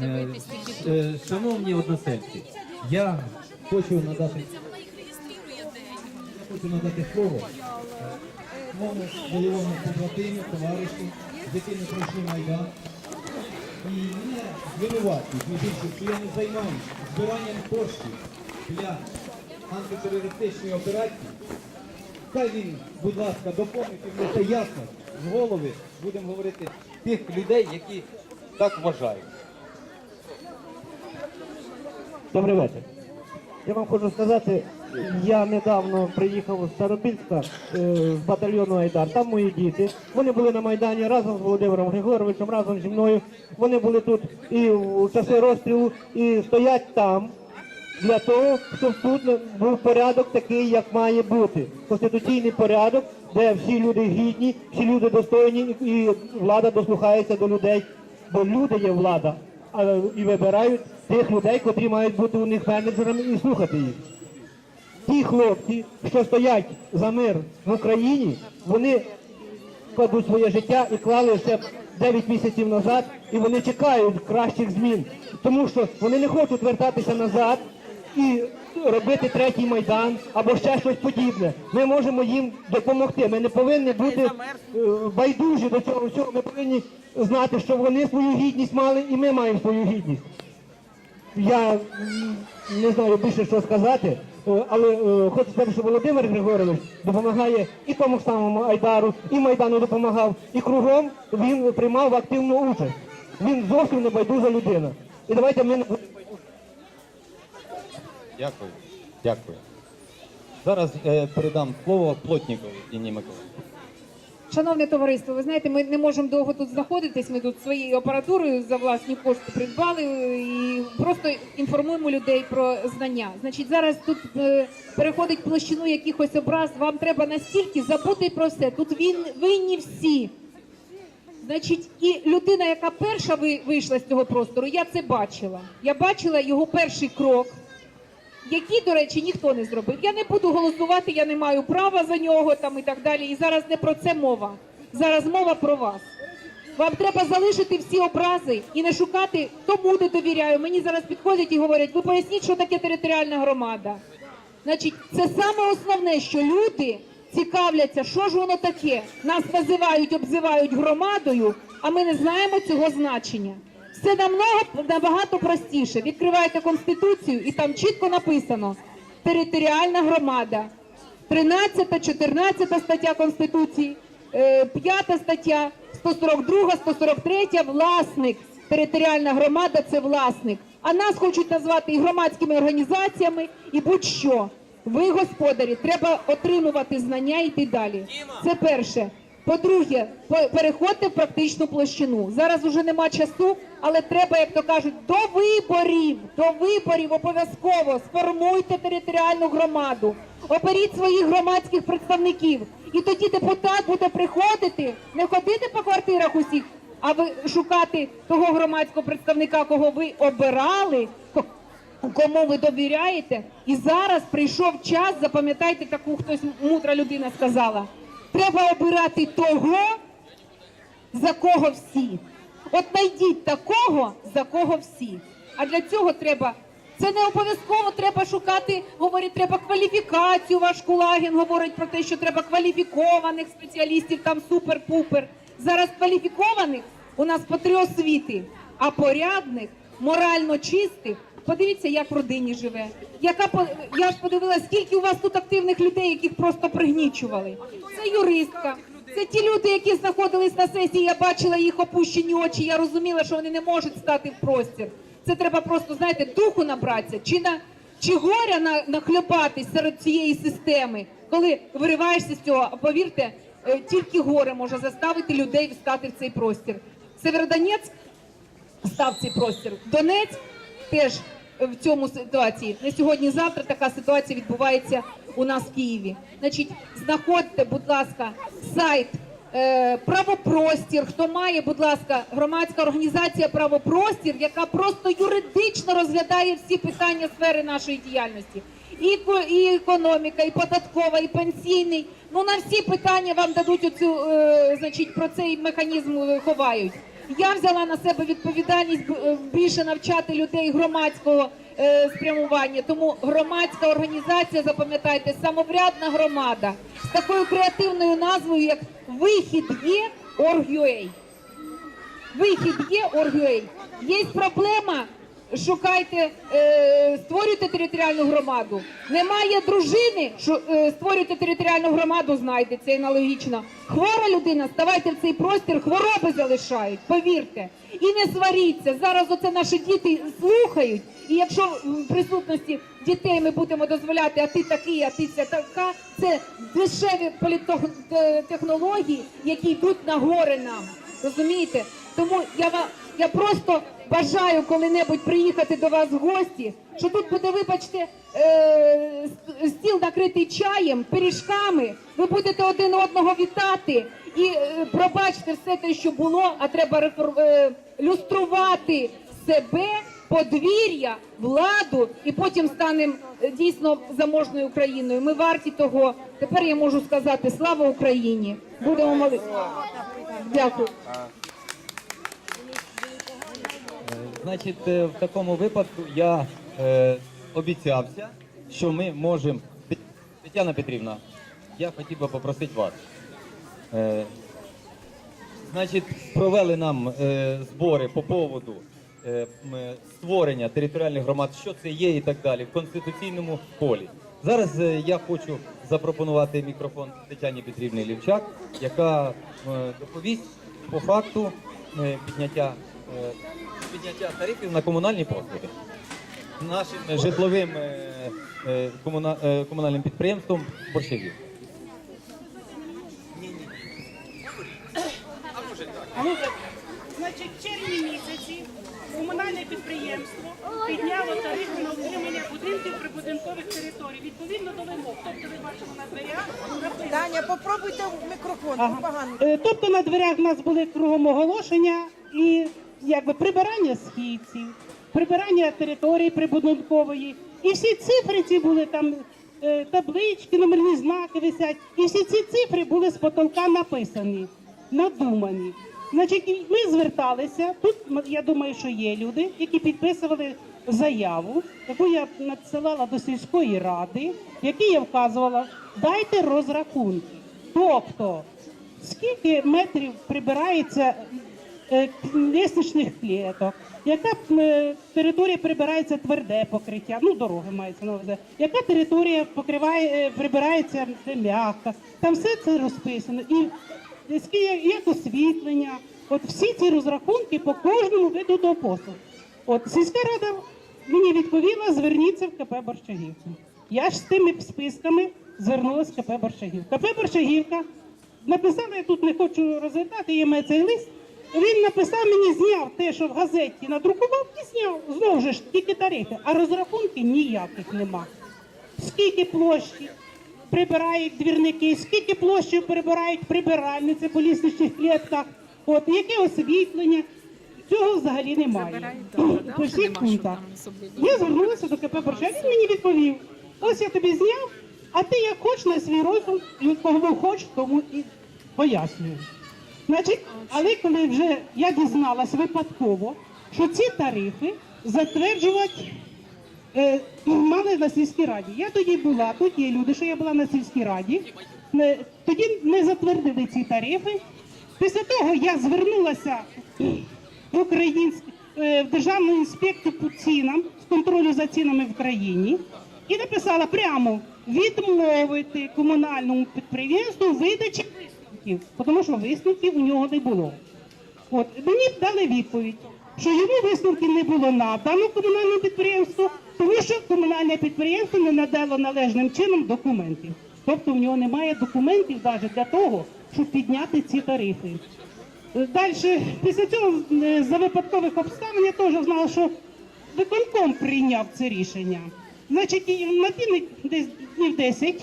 Е, е, Шановні односельці, я хочу надати хочу надати слово моєму бойовому побратиму, товаришу, з яким пройшли Майдан. І мене звинувачують, між іншим, що я не займаюся збиранням коштів для антитерористичної операції. Хай він, будь ласка, доповнить і внесе ясно з голови, будемо говорити, тих людей, які так вважають. Добрий вечір. Я вам хочу сказати, я недавно приїхав з Старобільська е, з батальйону Айдар. Там мої діти. Вони були на Майдані разом з Володимиром Григоровичем, разом зі мною. Вони були тут і у часи розстрілу, і стоять там для того, щоб тут був порядок такий, як має бути. Конституційний порядок, де всі люди гідні, всі люди достойні, і влада дослухається до людей. Бо люди є влада, а і вибирають тих людей, котрі мають бути у них менеджерами і слухати їх. Ті хлопці, що стоять за мир в Україні, вони кладуть своє життя і клали ще 9 місяців назад, і вони чекають кращих змін, тому що вони не хочуть вертатися назад і робити третій майдан або ще щось подібне. Ми можемо їм допомогти. Ми не повинні бути е, байдужі до цього всього. Ми повинні знати, що вони свою гідність мали, і ми маємо свою гідність. Я не знаю більше що сказати, е, але е, хочу сказати, що Володимир Григорович допомагає і тому самому Айдару, і Майдану допомагав, і кругом він приймав активну участь. Він зовсім не байдужа людина. І давайте ми Дякую. Дякую. Зараз е, передам слово Плотнікові Інні Миколаївні. Шановне товариство, ви знаєте, ми не можемо довго тут знаходитись. Ми тут своєю апаратурою за власні кошти придбали е, і просто інформуємо людей про знання. Значить, зараз тут е, переходить площину якихось образ. Вам треба настільки забути про все. Тут він винні всі. Значить, і людина, яка перша ви- вийшла з цього простору, я це бачила. Я бачила його перший крок які, до речі, ніхто не зробив. Я не буду голосувати, я не маю права за нього там і так далі. І зараз не про це мова. Зараз мова про вас. Вам треба залишити всі образи і не шукати, тому не довіряю. Мені зараз підходять і говорять, ви поясніть, що таке територіальна громада. Значить, це саме основне, що люди цікавляться, що ж воно таке. Нас називають, обзивають громадою, а ми не знаємо цього значення. Все намного набагато простіше. Відкриваєте конституцію, і там чітко написано територіальна громада. 13, 14 стаття Конституції, 5 стаття, 142, 143 власник. Територіальна громада це власник. А нас хочуть назвати і громадськими організаціями, і будь-що. Ви, господарі, треба отримувати знання і йти далі. Це перше. По-друге, по- переходьте в практичну площину. Зараз уже нема часу, але треба, як то кажуть, до виборів, до виборів обов'язково сформуйте територіальну громаду, оберіть своїх громадських представників. І тоді депутат буде приходити, не ходити по квартирах усіх, а ви шукати того громадського представника, кого ви обирали, ко- кому ви довіряєте. І зараз прийшов час, запам'ятайте, таку хтось мудра людина сказала. Треба обирати того, за кого всі. От знайдіть такого, за кого всі. А для цього треба. Це не обов'язково треба шукати, говорить, треба кваліфікацію. Ваш Кулагін говорить про те, що треба кваліфікованих спеціалістів, там супер-пупер. Зараз кваліфікованих у нас по три освіти, а порядних, морально чистих. Подивіться, як в родині живе. Яка я ж подивилася, скільки у вас тут активних людей, яких просто пригнічували. Це юристка. Це ті люди, які знаходились на сесії. Я бачила їх опущені очі. Я розуміла, що вони не можуть стати в простір. Це треба просто, знаєте, духу набратися, чи на чи горя на, нахльопатись серед цієї системи, коли вириваєшся з цього. Повірте, е, тільки горе може заставити людей встати в цей простір. Северодонецьк став цей простір. Донець теж в цьому ситуації. Не сьогодні-завтра така ситуація відбувається у нас в Києві. Значить, знаходьте, будь ласка, сайт. е, Правопростір, хто має, будь ласка, громадська організація Правопростір, яка просто юридично розглядає всі питання сфери нашої діяльності. І, економіка, і податкова, і пенсійний. Ну на всі питання вам дадуть оцю, е, значить, про цей механізм е, ховають. Я взяла на себе відповідальність е, більше навчати людей громадського е, спрямування. Тому громадська організація, запам'ятайте, самоврядна громада з такою креативною назвою, як Вихід є Оргюей». Вихід є Оргюей». Є проблема. Шукайте, е, створюйте територіальну громаду. Немає дружини, е, створюйте територіальну громаду, знайдеться аналогічно. Хвора людина, ставайте в цей простір, хвороби залишають, повірте. І не сваріться. Зараз оце наші діти слухають. І якщо в присутності дітей ми будемо дозволяти, а ти такий, а ти ця така, це дешеві політтехнології, які йдуть на гори нам. Розумієте? Тому я я просто бажаю коли-небудь приїхати до вас в гості, що тут буде, вибачте, е, стіл накритий чаєм, пиріжками. Ви будете один одного вітати і е, пробачте все те, що було, а треба е, люструвати себе, подвір'я, владу, і потім станемо е, дійсно заможною Україною. Ми варті того. Тепер я можу сказати слава Україні. Будемо молитися. Дякую. Значить, е, в такому випадку я е, обіцявся, що ми можемо. Тетяна Петрівна, я хотів би попросити вас. Е, значить, провели нам е, збори по поводу е, е, створення територіальних громад, що це є і так далі, в конституційному полі. Зараз е, я хочу запропонувати мікрофон Тетяні Петрівні Лівчак, яка е, доповість по факту е, підняття, підняття тарифів на комунальні послуги нашим житловим е, е, комуна- е, комунальним підприємством Борщагів. Значить, в червні місяці комунальне підприємство підняло тарифи на утримання будинків прибудинкових територій відповідно до вимог. Тобто ви бачите на дверях написано. Таня, попробуйте в мікрофон, погано. Е, Тобто на дверях в нас були кругом оголошення і якби прибирання східців, прибирання території прибудинкової. І всі цифри ці були там, е, таблички, номерні знаки висять. І всі ці цифри були з потолка написані, надумані. Значить, ми зверталися. Тут я думаю, що є люди, які підписували заяву, яку я надсилала до сільської ради, в якій я вказувала, дайте розрахунки. Тобто скільки метрів прибирається е, лестничних клеток, яка е, територія прибирається тверде покриття, ну дороги мається на увазі, яка територія покриває, е, прибирається м'яка, там все це розписано. І як освітлення, от всі ці розрахунки по кожному виду до послуг. От сільська рада мені відповіла, зверніться в КП Борщагівка. Я ж з тими списками звернулася в КП Борщагівка. КП Борщагівка написала, я тут не хочу розвертати, є цей лист. Він написав мені, зняв те, що в газеті надрукував, і зняв знову ж тільки тарифи, а розрахунків ніяких нема. Скільки площі прибирають двірники, скільки площі прибирають прибиральниці по лісничних клітках, от яке освітлення. Цього взагалі немає. По всіх пунктах. Я звернулася до КП Борща, він мені відповів: ось я тобі зняв, а ти як хочеш на свій розум, і кого хочеш, тому і пояснюю. Значить, але коли вже я дізналась випадково, що ці тарифи затверджувати е, мали на сільській раді. Я тоді була, тут є люди, що я була на сільській раді. Не- Тоді не затвердили ці тарифи. Після того я звернулася в українську е, в державну інспекцію по цінам з контролю за цінами в країні і написала прямо відмовити комунальному підприємству видачі висновків, тому що висновків у нього не було. От мені дали відповідь, що йому висновки не було надано комунальному підприємству, тому що комунальне підприємство не надало належним чином документів. Тобто в нього немає документів навіть для того, щоб підняти ці тарифи. Далі, після цього, е, за випадкових обставин, я теж знала, що виконком прийняв це рішення. Значить, на десь днів 10